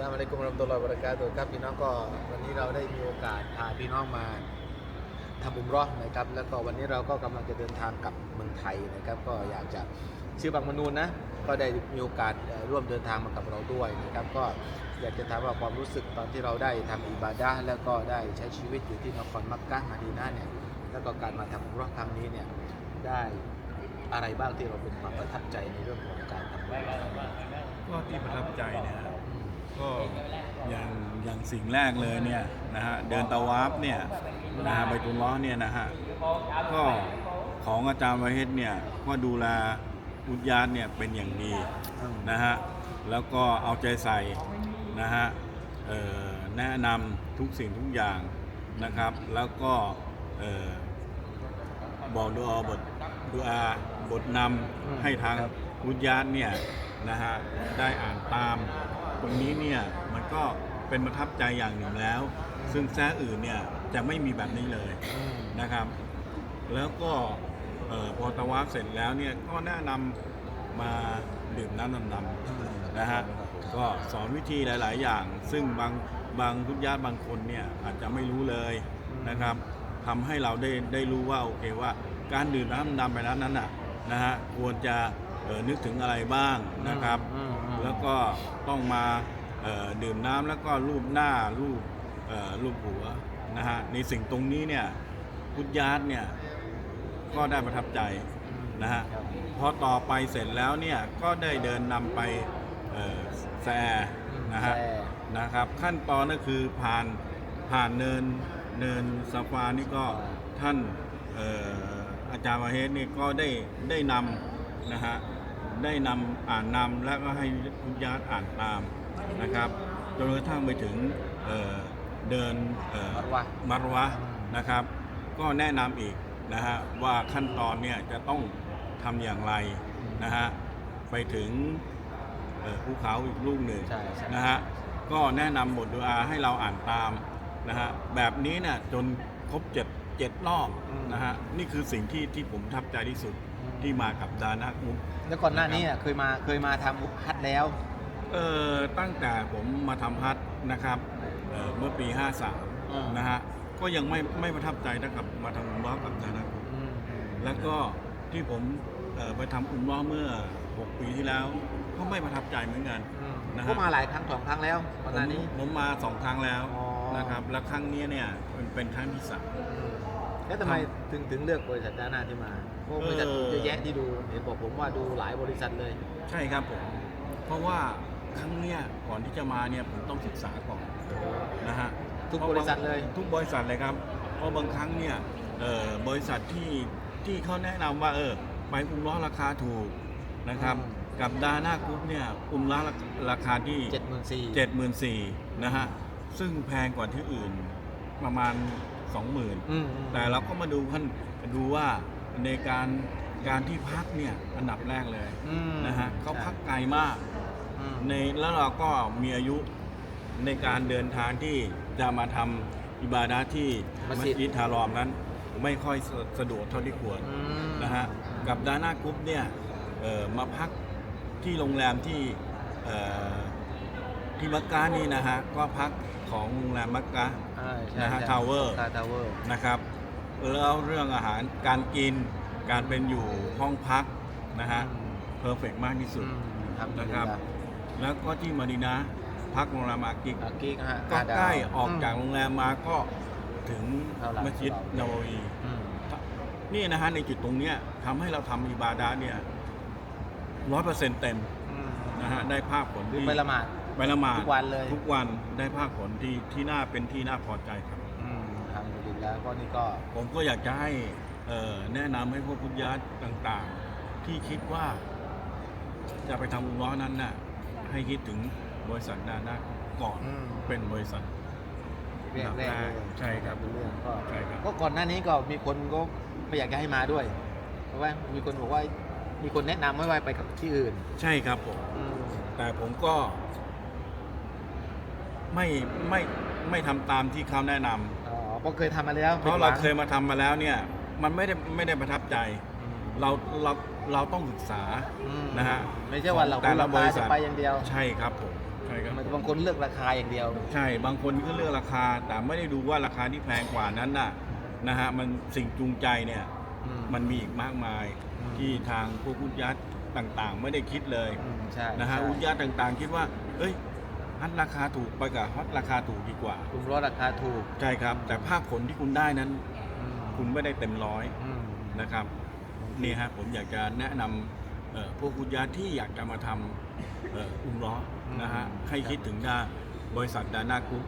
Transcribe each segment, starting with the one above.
สามอะลัยกุมเราตุลลอฮ์วะบราะกาตุฮ์ครับพี่น้องก็วันนี้เราได้มีโอกาสพาพี่น้องมาทำบุญราะห์นะครับ แล้วก็วันนี้เราก็กำลังจะเดินทางกลับเมืองไทยนะครับ ก็อยากจะชื่อบางมนูนนะก็ได้มีโอกาสร่วมเดินทางมากับเราด้วยนะครับ ก็อยากจะถามว่าความรู้สึกตอนที่เราได้ทำอิบาดะห์แล้วก็ได้ใช้ชีวิตอยู่ที่นครมักกะมาดีนะห์เนี่ยแล้วก็การมาทำบุญราะห์ครั้งนี้เนี่ยได้อะไรบ้างที่เราเป็นความประทับใจในเรื่องของการทำบุญราะห์ก็ที่ประทับใจเนยนะ ก็อย่างอย่างสิ่งแรกเลยเนี่ยนะฮะเดินตะวาฟเนี่ยนะฮะใบตุลล้อฮ์เนี่ยนะฮะก็ของอาจารย์วาเฮดเนี่ยก็ดูแลอุทยานเนี่ยเป็นอย่างดีนะฮะแล้วก็เอาใจใส่นะฮะเอ่อแนะนำทุกสิ่งทุกอย่างนะครับ แล้วก็เอ่อบอกดูอาบทดูอาบทนอืมำให้ทางครับอุทยานเนี่ยนะฮะได้อ่านตาม ตรงนี้เนี่ยมันก็เป็นประทับใจอย่างหนึ่งแล้ว ซึ่งแซ่อื่นเนี่ยจะไม่มีแบบนี้เลยอืมนะครับ แล้วก็เอ่อพอตะวาฟเสร็จแล้วเนี่ยก็แนะนำมาดื่มน้ำดำๆนะฮะก็สอนวิธีหลาย ๆ อย่าง ซึ่งบางบางทุกญาติบางคนเนี่ยอาจจะไม่รู้เลยนะครับทำให้เราได้ได้รู้ว่าโอเคว่าการดื่มน้ำดำไปนั้นนั้นน่ะนะฮะควรจะเอ่อนึกถึงอะไรบ้างนะครับอืมอืม แล้วก็ต้องมาดื่มน้ำแล้วก็รูปหน้ารูปรูปหัวนะฮะในสิ่งตรงนี้เนี่ยพุทธญาติเนี่ยก็ได้ประทับใจนะฮะพอต่อไปเสร็จแล้วเนี่ยก็ได้เดินนำไปเอ่อแซนะฮะนะครับ ขั้นตอนก็คือผ่านผ่านเนินเนินซาฟานี่ก็ท่านอออาจารย์วาเฮดนี่ก็ได้ได้นำนะฮะ ได้นำอ่านนำแล้วก็ให้คุณญาติอ่านตามนะครับจนกระทั่งไปถึงเอ่อเดินเอ่อมัรวะมัรวะนะครับ ก็แนะนำอีกนะฮะว่าขั้นตอนเนี่ยจะต้องทำอย่างไรนะฮะไปถึงเอ่อภูเขาอีกลูกหนึ่งใช่ใช่นะฮะก็แนะนำบทดุอาให้เราอ่านตามนะฮะแบบนี้เนี่ยจนครบเจ็ดเจ็ดรอบอืมนะฮะนี่คือสิ่งที่ที่ผมประทับใจที่สุดอืม ที่มากับดานะมุกแล้วก่อนหน้านี้อะเคยมาเคยมาทำฮัทแล้ว เอ่อตั้งแต่ผมมาทำฮัทนะครับเอ่อเมื่อปี อืม 53 นะฮะ ก็ยังไม่ไม่ประทับใจเท่ากับมาทำอุมร้อกับดานะมุกแล้วก็ที่ผมเอ่อไปทำอุมร้อเมื่อ 6 ปีที่แล้ว ก็ไม่ประทับใจเหมือนกัน นะฮะ ก็มาหลายครั้งสองครั้งแล้วก่อนหน้านี้ ผมผมมาสองครั้งแล้วอ๋อ นะครับ แล้วครั้งนี้เนี่ยเป็นเป็นครั้งที่สาม แล้วทำไมถึงถึงเลือกบริษัทด้านหน้าที่มาเพราะบริษัทเออเยอะแยะที่ดูเห็นบอกผมว่าดูหลายบริษัทเลย ใช่ครับผมเพราะว่าครั้งเนี้ยก่อนที่จะมาเนี่ยผมต้องศึกษาก่อนนะฮะทุกบริษัทเลยทุกบริษัทเลยครับเพราะบางครั้งเนี่ยเอ่อบริษัทที่ที่เขาแนะนำว่าเออไปอุมร้อราคาถูกนะครับอืมกับดาน่ากรุ๊ปเนี่ยอุมร้อราคาที่เจ็ดหมื่นสี่เจ็ดหมื่นสี่นะฮะซึ่งแพงกว่าที่อื่นประมาณ สองหมื่นอืม แต่เราก็มาดูขั้นดูว่าในการการที่พักเนี่ยอันดับแรกเลยอืมนะฮะเขาพักไกลมาก อืม ในแล้วเราก็มีอายุในการเดินทางที่จะมาทำอิบาดะห์ที่มัสยิดฮารอมนั้น ไม่ค่อยสะสะดวกเท่าที่ควรอืม นะฮะกับดาน่ากรุ๊ปเนี่ยเอ่อมาพักที่โรงแรมที่เอ่อ ที่มักกะนี่นะฮะก็พักของโรงแรมมักกะใช่ใช่นะฮะใช่ Tower ทาทาวเวอร์นะครับแล้วเรื่องอาหารการกินการเป็นอยู่ห้องพักนะฮะเพอร์เฟกมากที่สุดครับนะครับ แล้วก็ที่มาดีนะ พักโรงแรมอากิกอากิกฮะก็ห้าดาว ใกล้ออกมจากโรงแรมมาก็ถึงเท่าไหร่ มัสยิดนาวาวีอืมนี่นะฮะในจุดตรงเนี้ยทำให้เราทำอิบาดะห์เนี่ยร้อยเปอร์เซ็นต์เต็มอืมนะฮะได้ภาพผลคือที่ ไปละหมาด ไปละหมาดทุกวันเลย ทุกวันได้ภาพผลที่ที่น่าเป็นที่น่าพอใจครับ อืมทำดีแล้วก็นี่ก็ผมก็อยากจะให้เอ่อแนะนำให้พวกพุทธญาติต่างๆ ที่คิดว่า จะไปทำอุมร้อนั้นน่ะ ให้คิดถึงบริษัทดานะก่อนอืมเป็นบริษัท เรื่องแรกเลยใช่ครับเป็นเรื่องก็ใช่ครับ ก็ก่อนหน้านี้ก็มีคนก็ไม่อยากจะให้มาด้วย เพราะว่ามีคนบอกว่ามีคนแนะนำให้ว่าไปกับที่อื่นใช่ครับผม อืมแต่ผมก็ ไม่ไม่ไม่ทำตามที่เขาแนะนำอ๋อเพราะเคยทำมาแล้วเพราะเราเคยมาทำมาแล้วเนี่ยมันไม่ได้ไม่ได้ประทับใจอืมเราเราเราต้องศึกษาอืมนะฮะไม่ใช่ว่าเราแต่ละเราตายบริษัจะทไปอย่างเดียวใช่ครับผมช่ครับ บางคนเลือกราคาอย่างเดียว ใช่บางคนก็เลือกราคา แต่ไม่ได้ดูว่าราคาที่แพงกว่านั้นน่ะนะฮะมันสิ่งจูงใจเนี่ยอืมมันมีอีกมากมายอืมที่ทางพวกอุทยัดต่างๆ ไม่ได้คิดเลยอืมใช่นะฮะใช่ อุทยัดต่างๆ คิดว่า เอ้ย ฮัทราคาถูกไปกับฮัทราคาถูกดีกว่า คุมรถราคาถูกใช่ครับ แต่ภาคผลที่คุณได้นั้นอืมคุณไม่ได้เต็มร้อยอืมนะครับนี่ฮะผมอยากจะแนะนำเอ่อพวกอุทยานที่อยากจะมาทำเอ่ออุ้มล้อนะฮะให้คิดถึงด้านบริษัทดาน่ากรุ๊ป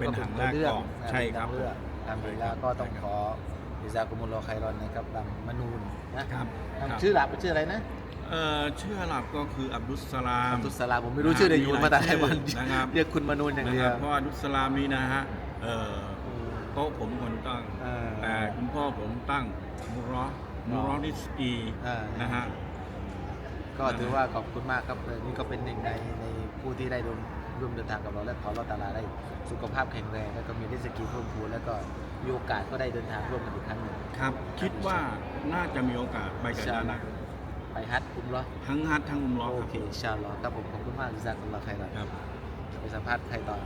เป็นหางแรกก่อนใช่ครับ เป็นทางเลือกทำดีแล้วก็ต้องขอ อิซากุมุลโลไครอนนะครับบังมนูนนะครับครับ ชื่อหลักเป็นชื่ออะไรนะเอ่อชื่ออาหลับก็คืออับดุสสลามอับดุสสลามผมไม่รู้ชื่อในยูนมาแต่ไหนวัน นะครับ เรียกคุณมนูนอย่างนะเดีคยรัวบเพราะอับดุสสลามนี้นะฮะเอ่อโต๊ะผมคนตั้ง เออ แต่คุณพ่อผมตั้งมุรอมุรอนิสอีเออนะฮะ ก็ถือว่าขอบคุณมากครับเออนี่ก็เป็นหนึ่งในในผู้ที่ได้ร่วม ร่วมเดินทางกับเราและขอเราตาลาได้สุขภาพแข็งแรงแล้วก็มีริสกีเพิ่มพูนแล้วก็มีโอกาสก็ได้เดินทางร่วมกันอีกครั้งหนึ่งครับ คิดว่าน่าจะมีโอกาสไปกับใช่ดานาไปฮัทอุ้มเหรอทั้งฮัททั้งอุ้มล้อโอครับเคอินชาอัลลอฮ์ครับผมขอบคุณมากอิซากุลลอฮ์ไครอนครับไปสัมภาษณ์ใครต่อ